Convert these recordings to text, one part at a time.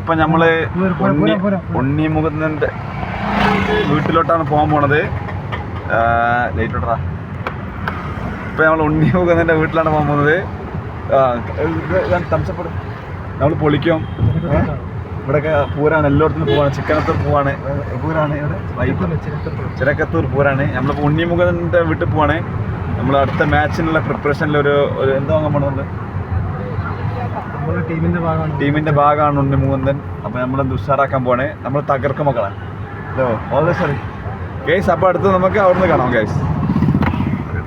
ഇപ്പൊ നമ്മൾ ഉണ്ണി ഉണ്ണി മുകുന്ദന്റെ വീട്ടിലോട്ടാണ് പോകാൻ പോണത്. ലൈറ്റ് ഇടറാ ഇപ്പൊ നമ്മൾ ഉണ്ണി മുകുന്ദന്റെ വീട്ടിലാണ് പോകാൻ പോകുന്നത് തമസപ്പെടും നമ്മൾ പൊളിക്കും? ഇവിടെയൊക്കെ പൂരാണ് എല്ലായിടത്തും പോവാണ്. ചിക്കനത്തൂർ പോവാണ്. പൂരാണ് ചിറക്കത്തൂർ പൂരാണ്. നമ്മളിപ്പോൾ ഉണ്ണിമുഖന്റെ വീട്ടിൽ പോവാണ്. നമ്മൾ അടുത്ത മാച്ചിനുള്ള പ്രിപ്പറേഷനിൽ ഒരു എന്താ വാങ്ങാൻ പോണത്? ടീമിന്റെ ഭാഗമാണ്. ഉണ്ണി മുകുന്ദൻ അപ്പൊ നമ്മൾ ഉഷാറാക്കാൻ പോണേ നമ്മൾ തകർക്കും മക്കളെ. ഹലോ ഓൾ സോറി ഗൈസ് അപ്പോൾ അടുത്ത് നമുക്ക് അവിടുന്ന് കാണാം ഗൈസ്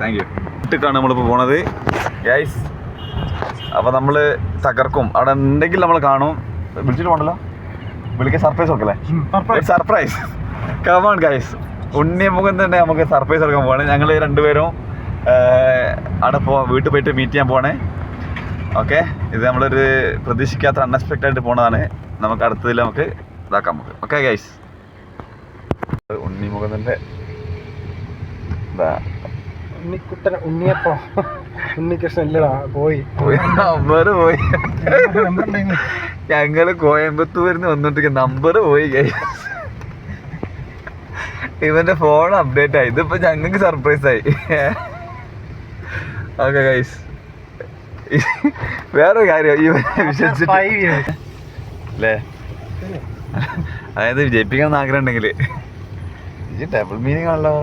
താങ്ക് യു ഇട്ടിട്ടാണ് നമ്മളിപ്പോൾ പോണത്. ഗൈസ് അപ്പോൾ നമ്മൾ തകർക്കും. അവിടെ ഉണ്ടെങ്കിൽ നമ്മൾ കാണും. വിളിച്ചിട്ട് പോകണ്ടല്ലോ വിളിക്കാൻ സർപ്രൈസ് നോക്കല്ലേ? സർപ്രൈസ് കമാൺ ഗൈസ് ഉണ്ണിമുഖം തന്നെ നമുക്ക് സർപ്രൈസ് എടുക്കാൻ പോകണേ ഞങ്ങൾ രണ്ടുപേരും അവിടെ പോ വീട്ടിൽ പോയിട്ട് മീറ്റ് ചെയ്യാൻ പോവാണ്. ഓക്കെ ഇത് നമ്മളൊരു പ്രതീക്ഷിക്കാത്ത അൺഎക്സ്പെക്റ്റഡ് ആയിട്ട് പോണതാണ്. നമുക്ക് അടുത്തതിൽ നമുക്ക് ഇതാക്കാം നമുക്ക്. ഓക്കെ ഗൈസ് ഉണ്ണിമുഖത്തിന്റെ ഇതാ. ഉണ്ണിക്കുട്ടൻ ഉണ്ണിയപ്പോ. ഉണ്ണികൃഷ്ണൻ ഇല്ലടാ പോയി. പോയി. നമ്പർ. ഞങ്ങൾ കോയമ്പത്തൂരിന്ന് വന്നിട്ട് നമ്പർ പോയി ഗൈസ് ഇവന്റെ ഫോൺ അപ്ഡേറ്റ് ആയി. ഇതിപ്പോ ഞങ്ങൾക്ക് സർപ്രൈസ് ആയി. ഓക്കെ ഗൈസ് വേറൊരു കാര്യം ഈ വിശ്വസിച്ചിട്ട്. അല്ലേ അതായത് വിജയിപ്പിക്കണം ആഗ്രഹം ഉണ്ടെങ്കിൽ ഈ ഡബിൾ മീനിങ് ആണല്ലോ.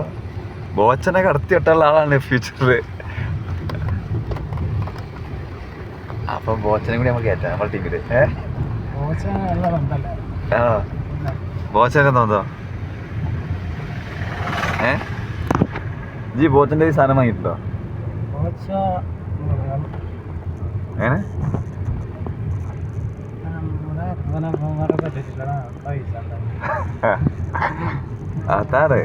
ബോച്ചനെ കടത്തി വിട്ടുള്ള ആളാണ് ഫ്യൂച്ചറിൽ അപ്പൊ ബോച്ചനെ കൂടി നമുക്ക് കയറ്റാം നമ്മുടെ ടീമിൽ ഏ? കോച്ച് നല്ല ബന്ധല്ലേ? ആ. ബോച്ചനൊക്കെ തോന്നോ ഏ? ജി ബോച്ചന്റെ സാധനം വാങ്ങിയിട്ടുണ്ടോ? എങ്ങനെ. അതാണ്.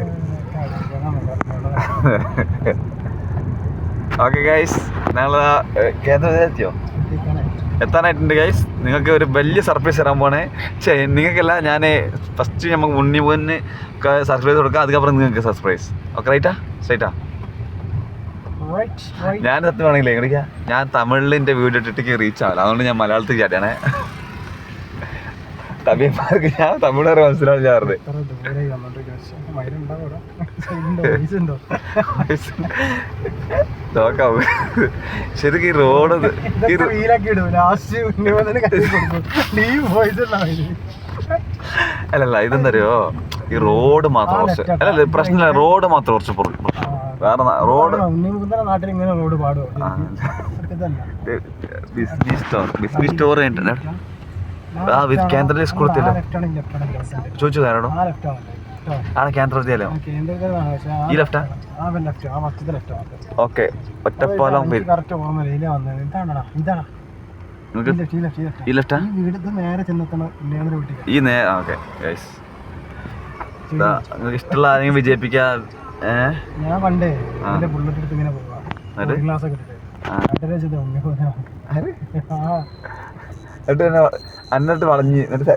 ഓക്കെ ഗൈസ് ഞങ്ങൾ കേന്ദ്രത്തിലെത്തിയോ? എത്താനായിട്ടുണ്ട് ഗൈസ് നിങ്ങൾക്ക് ഒരു വലിയ സർപ്രൈസ് തരാൻ പോണേ പക്ഷേ നിങ്ങൾക്കല്ല ഞാൻ ഫസ്റ്റ് നമുക്ക് മുന്നിൽ പോകുന്ന സർപ്രൈസ് കൊടുക്കാം. അതുക്കപ്പുറം നിങ്ങൾക്ക് സർപ്രൈസ് ഓക്കെ റൈറ്റാ സ്ട്രൈറ്റാ right. ഞാൻ സത്യം വേണമെങ്കിൽ എങ്ങനെയാ ഞാൻ തമിഴിൽ എന്റെ വീഡിയോ ഇട്ടിട്ട് റീച്ച് ആവില്ല. അതുകൊണ്ട് ഞാൻ മലയാളത്തിൽ ചാടിയാണേ. തമിഴ്മാർക്ക് ഞാൻ തമിഴ് വരെ മനസ്സിലാവില്ല? നോക്കാം. ശരിക്കും ഈ റോഡ്. അല്ലല്ല ഇതെന്തറിയോ ഈ റോഡ് മാത്രം കുറച്ച്. അല്ലല്ല പ്രശ്നമില്ല. റോഡ് മാത്രം കുറച്ച്. വേറെ റോഡ് നാട്ടിൽ ഇങ്ങനെ റോഡ്. ബിസ്ബി സ്റ്റോർ സ്റ്റോർ ആ, കേന്ദ്ര സ്കൂൾ. ചോദിച്ചു തരാടോ ആണ്. ഈ ലെഫ്റ്റ്? ഓക്കെ ഒറ്റപ്പാലം ഈ ലെഫ്റ്റാ ഈ നേ ഓക്കെ നിങ്ങൾക്ക് ഇഷ്ടമുള്ള ആരെങ്കിലും വിജയിപ്പിക്കാ ഞാൻ പണ്ടേ എന്റെ ബുള്ളറ്റ് എടുത്ത് ഇങ്ങനെ പോവാ? ക്ലാസ് ഒക്കെ എന്നിട്ട് തന്നെ എന്നിട്ട് വളഞ്ഞ്. എന്നിട്ട്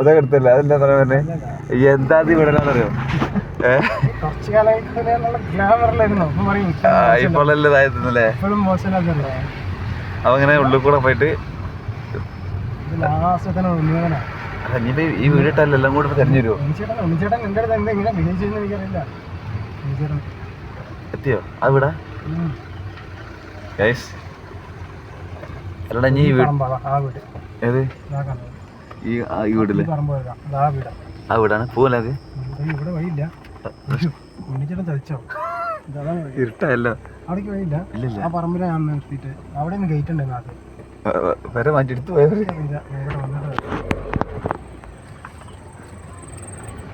ഇതൊക്കെ എടുത്തല്ലേ? അതെന്താ പറയാ പറഞ്ഞേ? എന്താ വിടലാന്നറിയോ? ഇപ്പോഴല്ലേ ഇതായിരുന്നല്ലേ? ഉള്ളിൽ കൂടെ പോയിട്ട് ഇനിയിപ്പോ ഈ വീടിട്ടല്ല? എല്ലാം കൂടെ തെരഞ്ഞു തരുമോ എത്തിയോ? അവിടെ. ഗൈസ് അല്ലടാ നീ ഏത്? ഈ ഈ വീട്ടിൽ. ആ വീടാണ്? പോവല്ലേ അത്. ഇരുട്ടല്ലോ വരെ മാറ്റി എടുത്ത് പോയത് ഇവിടെ വന്നിട്ട്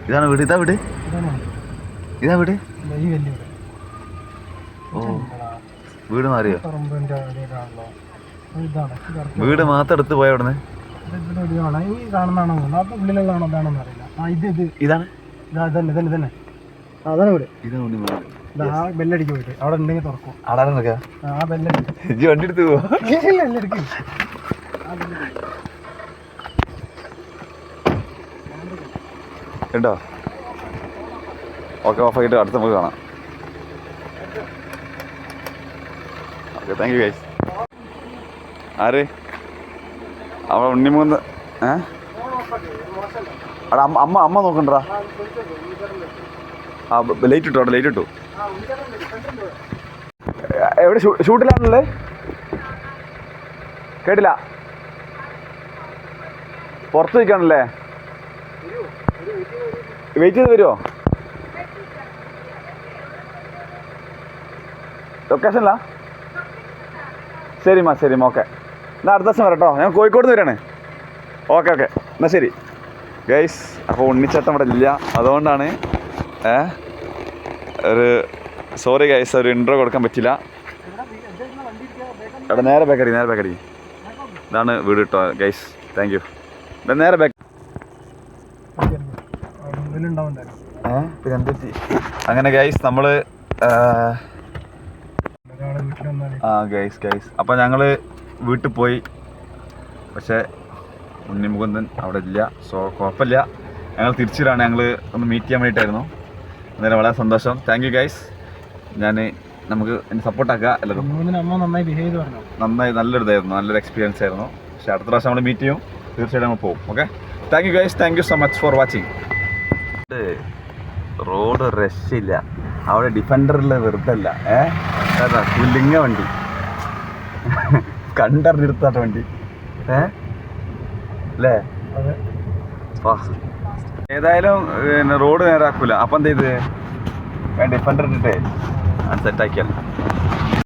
ഇതാണ് വീട് ഇതാ വീട്. ഇതാ വീട്? ഓ. വീട് മാറിയോ? വീട് മാത്രം എടുത്ത് പോയ ഉടനെ ഇതാണ്? ബെല്ലടിക്ക് പോയിട്ട്. അവിടെ ഉണ്ടെങ്കിൽ തുറക്കും. ആ ബെല്ലടിക്ക്. ഇജ്ജ് വണ്ടി എടുത്ത് പോവാ. ഉണ്ടോ ഓക്കെ ഓഫ് ആയിട്ട് അടുത്ത് നമുക്ക് കാണാം. ഓക്കെ താങ്ക് യു ഗൈസ് ആര്? അവിടെ ഉണ്ണിമൂന്ന് ഏ? അവിടെ അമ്മ അമ്മ അമ്മ നോക്കണ്ടാ. ആ ലൈറ്റ് ഇട്ടു അവിടെ ലൈറ്റ് ഇട്ടു. എവിടെ ഷൂട്ടിലാണല്ലേ കേട്ടില്ല. പുറത്ത് നിൽക്കാണല്ലേ? വെയിറ്റ് ചെയ്ത് വരുമോ ലൊക്കേഷനിലാ? ശരിമാ ശരിമാ ഓക്കെ. എന്നാൽ അടുത്ത ദിവസം വരട്ടോ. ഞാൻ കോഴിക്കോട് നിന്ന് വരികയാണ് ഓക്കെ ഓക്കെ. എന്നാൽ ശരി. ഗൈസ് അപ്പോൾ ഉണ്ണിച്ചേട്ടൻ ഇവിടെ ഇല്ല. അതുകൊണ്ടാണ് ഏ ഒരു സോറി ഗൈസ് ഒരു ഇൻട്രോ കൊടുക്കാൻ പറ്റില്ല. എടാ നേരെ ബേക്കറി നേരെ ബേക്കറി ഇതാണ് വീട് കേട്ടോ ഗൈസ്. താങ്ക് യു നേരെ ബേക്കറി അങ്ങനെ ഗൈസ് നമ്മൾ ആ ഗൈസ് ഗൈസ് അപ്പോൾ ഞങ്ങൾ വീട്ടിൽ പോയി. പക്ഷേ ഉണ്ണിമുകുന്ദൻ അവിടെ ഇല്ല. സോ കുഴപ്പമില്ല. ഞങ്ങൾ തിരിച്ചിട്ടാണ് ഞങ്ങൾ ഒന്ന് മീറ്റ് ചെയ്യാൻ വേണ്ടിയിട്ടായിരുന്നു. അന്നേരം വളരെ സന്തോഷം. താങ്ക് യു ഗൈസ് ഞാൻ നമുക്ക് എന്നെ സപ്പോർട്ടാക്കുക എല്ലാവരും. നന്നായി നല്ലൊരു ഇതായിരുന്നു നല്ലൊരു എക്സ്പീരിയൻസ് ആയിരുന്നു. പക്ഷേ അടുത്ത പ്രാവശ്യം നമ്മൾ മീറ്റ് ചെയ്യും. തീർച്ചയായിട്ടും നമ്മൾ പോകും okay thank you guys thank you so much for watching road രക്ഷയില്ല അവിടെ ഡിഫൻഡറിൽ വെറുതെ അല്ല. ഏ പുല്ലിങ്ങ വണ്ടി. കണ്ടറിഞ്ഞെടുത്താട്ട വണ്ടി. ഏ? അല്ലേ. ഏതായാലും പിന്നെ റോഡ് നേരാക്കൂല അപ്പം എന്ത് ചെയ്ത്? ഡിഫൻഡർ ഇട്ടിട്ടേ. സെറ്റാക്കിയാൽ